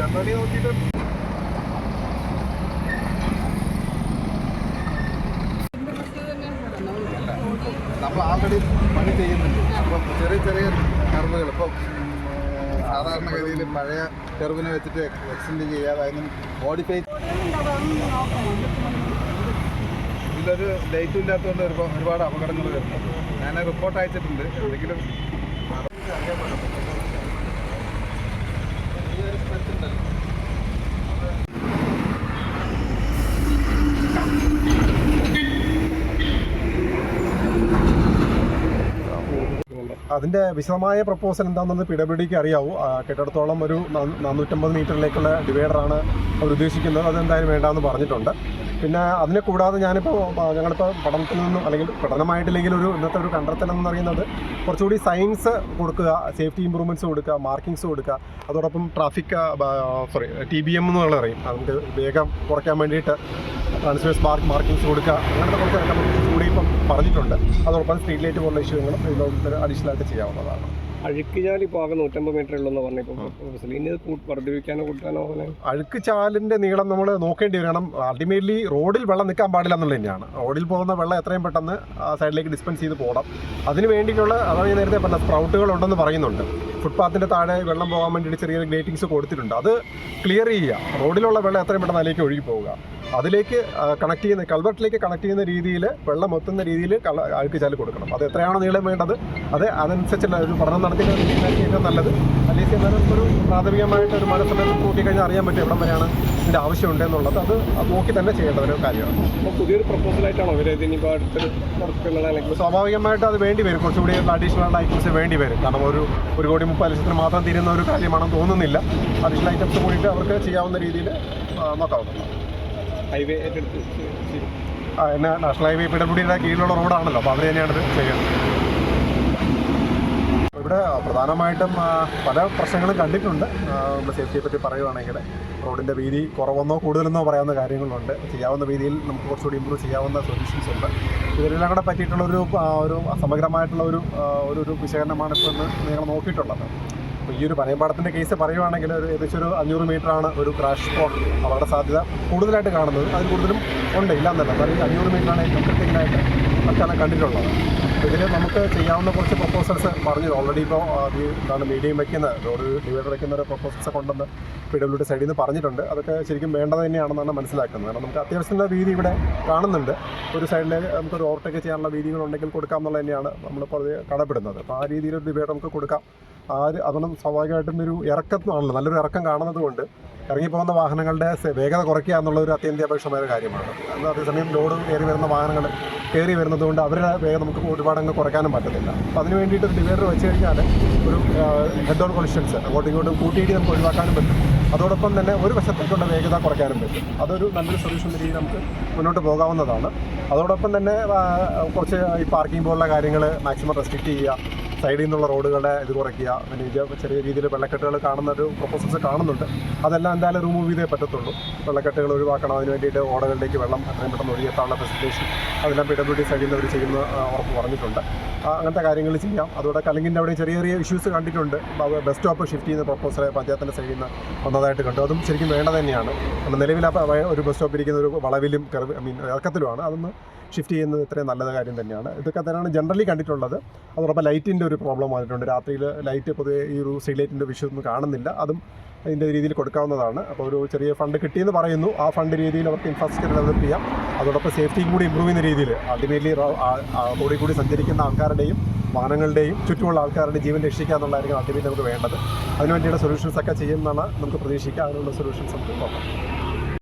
Generally നോക്കിയിട്ട് നമ്മൾ already പണി ചെയ്യുന്നുണ്ട്. അപ്പം ചെറിയ ചെറിയ കർവുകൾ. ഇപ്പം സാധാരണഗതിയിൽ പഴയ കർവിനെ വെച്ചിട്ട് എക്സ്റ്റെൻഡ് ചെയ്യാതെ അതിന് മോഡിഫൈ ഇതിലൊരു ലൈറ്റും ഇല്ലാത്തതുകൊണ്ട് ഒരു ഒരുപാട് അപകടങ്ങൾ വരുന്നുണ്ട്. ഞാൻ റിപ്പോർട്ട് അയച്ചിട്ടുണ്ട്. എന്തെങ്കിലും അതിന്റെ വിശദമായ പ്രപ്പോസൽ എന്താണെന്ന് പി ഡബ്ല്യു ഡിക്ക് അറിയാവൂ. കെട്ടിടത്തോളം ഒരു നാനൂറ്റമ്പത് മീറ്ററിലേക്കുള്ള ഡിവൈഡറാണ് അവർ ഉദ്ദേശിക്കുന്നത്. അതെന്തായാലും വേണ്ടാന്ന് പറഞ്ഞിട്ടുണ്ട്. പിന്നെ അതിനെ കൂടാതെ ഞാനിപ്പോൾ ഞങ്ങളിപ്പോൾ പഠനത്തിൽ നിന്നും അല്ലെങ്കിൽ പഠനമായിട്ടില്ലെങ്കിൽ ഒരു ഇന്നത്തെ ഒരു കണ്ടെത്തൽ എന്ന് പറയുന്നത് കുറച്ചുകൂടി സയൻസ് കൊടുക്കുക സേഫ്റ്റി ഇമ്പ്രൂവ്മെന്റ്സ് കൊടുക്കുക മാർക്കിങ്സ് കൊടുക്കുക. അതോടൊപ്പം traffic sorry T B M എന്ന് പറയും നമുക്ക് വേഗം കുറയ്ക്കാൻ വേണ്ടിയിട്ട് ട്രാൻസ്ഫേഴ്സ് മാർക്ക് മാർക്കിങ്സ് കൊടുക്കുക. അങ്ങനത്തെ കുറച്ച് ഇറക്കം കൂടി ഇപ്പം പറഞ്ഞിട്ടുണ്ട്. അതോടൊപ്പം സ്ട്രീറ്റ് ലൈറ്റ് പോലുള്ള ഇഷ്യൂകളും ഇതിനോട് അഡീഷണൽ ആയിട്ട് ചെയ്യാവുന്നതാണ്. അഴുക്ക് ഇപ്പോൾ ആകെ നൂറ്റമ്പത് മീറ്റർ ഉള്ളെന്ന് പറഞ്ഞപ്പോൾ ഇനി വർദ്ധിപ്പിക്കാനോ കൂട്ടാനോ അങ്ങനെ? അഴുക്ക് ചാലിന്റെ നീളം നമ്മൾ നോക്കേണ്ടി വരും. കാരണം അൾട്ടിമേറ്റ്ലി റോഡിൽ വെള്ളം നിൽക്കാൻ പാടില്ല എന്നുള്ളത് തന്നെയാണ്. റോഡിൽ പോകുന്ന വെള്ളം എത്രയും പെട്ടെന്ന് ആ സൈഡിലേക്ക് ഡിസ്പെൻസ് ചെയ്ത് പോകണം. അതിന് വേണ്ടിയിട്ടുള്ള അതാണ് ഞാൻ നേരത്തെ പറഞ്ഞ സ്പ്രൗട്ടുകൾ ഉണ്ടെന്ന് പറയുന്നുണ്ട്. ഫുട്പാത്തിന്റെ താഴെ വെള്ളം പോകാൻ വേണ്ടിയിട്ട് ചെറിയ ഗ്രേറ്റിങ്സ് കൊടുത്തിട്ടുണ്ട്. അത് ക്ലിയർ ചെയ്യുക. റോഡിലുള്ള വെള്ളം എത്രയും പെട്ടെന്ന് അതിലേക്ക് ഒഴുകി പോവുക. അതിലേക്ക് കണക്ട് ചെയ്യുന്ന കൾവർട്ടിലേക്ക് കണക്ട് ചെയ്യുന്ന രീതിയിൽ വെള്ളം എത്തുന്ന രീതിയിൽ അഴുക്ക് ചാൽ കൊടുക്കണം. അത് എത്രയാണോ നീളം വേണ്ടത് അത് അതനുസരിച്ചുള്ള ഒരു പഠനം നടത്തി ഏറ്റവും നല്ലത്. അല്ലെങ്കിൽ എന്നാലും ഒരു പ്രാഥമികമായിട്ട് ഒരു മഴ സമയത്ത് കൂട്ടിക്കഴിഞ്ഞാൽ അറിയാൻ പറ്റും എവിടം വരെയാണ് ഇതിന്റെ ആവശ്യമുണ്ട് എന്നുള്ളത് അത് നോക്കി തന്നെ ചെയ്യേണ്ട ഒരു കാര്യമാണ്. അപ്പോൾ പുതിയൊരു പ്രപ്പോസലായിട്ടാണോ ഇവർ അടുത്തൊരു സ്വാഭാവികമായിട്ട് അത് വേണ്ടി വരും. കുറച്ചുകൂടി അഡീഷണൽ ഐറ്റംസ് വേണ്ടി വരും. കാരണം ഒരു ഒരു കോടി മുപ്പത് ലക്ഷത്തിന് മാത്രം തീരുന്ന ഒരു കാര്യമാണെന്ന് തോന്നുന്നില്ല. അഡീഷണൽ ഐറ്റംസ് കൂടിയിട്ട് അവർക്ക് ചെയ്യാവുന്ന രീതിയിൽ നോക്കാവുന്നതാണ് ഹൈവേ ഏറ്റെടുത്ത് എന്നെ നാഷണൽ ഹൈവേ പി ഡബ്ല്യു കീഴിലുള്ള റോഡാണല്ലോ. അപ്പോൾ അവർ തന്നെയാണ് ചെയ്യുന്നത്. ഇവിടെ പ്രധാനമായിട്ടും പല പ്രശ്നങ്ങളും കണ്ടിട്ടുണ്ട്. നമ്മുടെ സേഫ്റ്റിയെ പറ്റി പറയുകയാണെങ്കിൽ റോഡിന്റെ വീതി കുറവെന്നോ കൂടുതലെന്നോ പറയാവുന്ന കാര്യങ്ങളുണ്ട്. ചെയ്യാവുന്ന രീതിയിൽ നമുക്ക് കുറച്ചുകൂടി ഇമ്പ്രൂവ് ചെയ്യാവുന്ന സൊല്യൂഷൻസ് ഉണ്ട്. ഇതിലെല്ലാം കൂടെ പറ്റിയിട്ടുള്ളൊരു ഒരു സമഗ്രമായിട്ടുള്ള ഒരു ഒരു വിശകലനമാണ് ഇപ്പോൾ നിങ്ങൾ നോക്കിയിട്ടുള്ളത്. അപ്പോൾ ഈ ഒരു പനയമ്പാടത്തിന്റെ കേസ് പറയുവാണെങ്കിൽ ഒരു ഏകദേശം ഒരു അഞ്ഞൂറ് ആണ് ഒരു ക്രാഷ് സ്പോട്ട് അപകട സാധ്യത കൂടുതലായിട്ട് കാണുന്നത്. അതിൽ കൂടുതലും ഉണ്ട് ഇല്ല എന്നല്ല. എന്നാലും അഞ്ഞൂറ് മീറ്ററാണ് ഏറ്റവും കൃത്യമായിട്ട് തൽക്കാലം കണ്ടിട്ടുള്ളത്. ഇതിൽ നമുക്ക് ചെയ്യാവുന്ന കുറച്ച് പ്രപ്പോസൽസ് പറഞ്ഞു ഓൾറെഡി ഇപ്പോൾ എന്താണ് മീഡിയം വയ്ക്കുന്ന റോഡ് ഡിവൈഡർ വയ്ക്കുന്ന ഒരു പ്രപ്പോസൽസ് കൊണ്ടെന്ന് പി ഡബ്ല്യു ഡി സൈഡിൽ നിന്ന് പറഞ്ഞിട്ടുണ്ട്. അതൊക്കെ ശരിക്കും വേണ്ടത് തന്നെയാണെന്നാണ് മനസ്സിലാക്കുന്നത്. കാരണം നമുക്ക് അത്യാവശ്യമുള്ള രീതി ഇവിടെ കാണുന്നുണ്ട്. ഒരു സൈഡിൽ നമുക്കൊരു ഓവർടേക്ക് ചെയ്യാനുള്ള വീതികളുണ്ടെങ്കിൽ കൊടുക്കാം എന്നുള്ളത് തന്നെയാണ് നമ്മളിപ്പോൾ അത് കടപ്പെടുന്നത്. അപ്പോൾ ആ രീതിയിൽ ഒരു ഡിവൈഡർ നമുക്ക് കൊടുക്കാം. ആ അതൊന്നും സ്വാഭാവികമായിട്ടും ഒരു ഇറക്കമാണല്ലോ നല്ലൊരു ഇറക്കം കാണുന്നത് കൊണ്ട് ഇറങ്ങിപ്പോകുന്ന വാഹനങ്ങളുടെ വേഗത കുറയ്ക്കുക എന്നുള്ള ഒരു അത്യന്താപേക്ഷമായ കാര്യമാണ് അതേസമയം ലോഡ് കയറി വരുന്ന വാഹനങ്ങൾ കയറി വരുന്നതുകൊണ്ട് അവരുടെ വേഗം നമുക്ക് ഒരുപാട് അങ്ങ് കുറയ്ക്കാനും പറ്റത്തില്ല. അപ്പോൾ അതിന് വേണ്ടിയിട്ട് ഡിവൈഡർ വെച്ച് കഴിഞ്ഞാൽ ഒരു ഹെഡ് ഓൺ കൊളിഷൻസ് അങ്ങോട്ടും ഇങ്ങോട്ടും കൂട്ടിയിട്ട് നമുക്ക് ഒഴിവാക്കാനും പറ്റും. അതോടൊപ്പം തന്നെ ഒരു വശത്തേക്കുള്ള വേഗത കുറയ്ക്കാനും പറ്റും. അതൊരു നല്ലൊരു സൊല്യൂഷൻ രീതിയിൽ നമുക്ക് മുന്നോട്ട് പോകാവുന്നതാണ്. അതോടൊപ്പം തന്നെ കുറച്ച് ഈ പാർക്കിംഗ് പോലുള്ള കാര്യങ്ങൾ മാക്സിമം റെസ്ട്രിക്റ്റ് ചെയ്യുക സൈഡിൽ നിന്നുള്ള റോഡുകളുടെ ഇത് കുറയ്ക്കുക പിന്നെ ചെറിയ രീതിയിൽ വെള്ളക്കെട്ടുകൾ കാണുന്ന ഒരു പ്രൊപ്പോസൽസ് കാണുന്നുണ്ട്. അതെല്ലാം എന്തായാലും റിമൂവ് ചെയ്തേ പറ്റത്തുള്ളൂ. വെള്ളക്കെട്ടുകൾ ഒഴിവാക്കണം അതിന് വേണ്ടിയിട്ട് ഓടകളിലേക്ക് വെള്ളം എത്രയും പെട്ടെന്ന് ഒഴുകിയെത്താനുള്ള ഫെസിലിറ്റേഷൻ അതെല്ലാം പി ഡബ്ല്യു ഡി സൈഡിൽ നിന്ന് അവർ ചെയ്യുന്ന ഉറപ്പ് പറഞ്ഞിട്ടുണ്ട്. അങ്ങനത്തെ കാര്യങ്ങൾ ചെയ്യാം. അതുകൊണ്ട് കലിങ്ങിന്റെ അവിടെ ചെറിയ ചെറിയ ഇഷ്യൂസ് കണ്ടിട്ടുണ്ട്. ബസ് സ്റ്റോപ്പ് ഷിഫ്റ്റ് ചെയ്യുന്ന പ്രപ്പോസൽ പഞ്ചായത്തിന്റെ സൈഡിൽ നിന്ന് വന്നതായിട്ട് കണ്ടു. അതും ശരിക്കും വേണ്ട തന്നെയാണ്. നിലവിൽ ഒരു ബസ് സ്റ്റോപ്പ് ഇരിക്കുന്ന ഒരു വളവിലും കർവ് ഐ മീൻ ഇറക്കത്തിലുമാണ്. അതൊന്ന് ഷിഫ്റ്റ് ചെയ്യുന്നത് ഇത്രയും നല്ല കാര്യം തന്നെയാണ്. ഇതൊക്കെ തന്നെയാണ് ജനറലി കണ്ടിട്ടുള്ളത്. അതോടൊപ്പം ലൈറ്റിന്റെ ഒരു പ്രോബ്ലം വന്നിട്ടുണ്ട്. രാത്രിയിൽ ലൈറ്റ് പൊതുവെ ഈ ഒരു സ്ട്രീറ്റ് ലൈറ്റിന്റെ വിഷയം ഒന്നും കാണുന്നില്ല. അതും അതിന്റെ രീതിയിൽ കൊടുക്കാവുന്നതാണ്. അപ്പോൾ ഒരു ചെറിയ ഫണ്ട് കിട്ടിയെന്ന് പറയുന്നു. ആ ഫണ്ട് രീതിയിൽ അവർക്ക് ഇൻഫ്രാസ്ട്രക്ചർ ഡെവലപ്പ് ചെയ്യാം. അതോടൊപ്പം സേഫ്റ്റിയും കൂടി ഇമ്പ്രൂവ് ചെയ്യുന്ന രീതിയിൽ അൾട്ടിമേറ്റ്ലി റോഡിൽ കൂടി സഞ്ചരിക്കുന്ന ആൾക്കാരുടെയും വാഹനങ്ങളുടെയും ചുറ്റുമുള്ള ആൾക്കാരുടെ ജീവൻ രക്ഷിക്കുക എന്നുള്ളതായിരിക്കും അൾട്ടിമേറ്റ് നമുക്ക് വേണ്ടത്. അതിനുവേണ്ടിയുള്ള സൊല്യൂഷൻസ് ഒക്കെ ചെയ്യുമെന്നാണ് നമുക്ക് പ്രതീക്ഷിക്കുക അതിനുള്ള സൊല്യൂഷൻസ് നമുക്ക് നോക്കാം.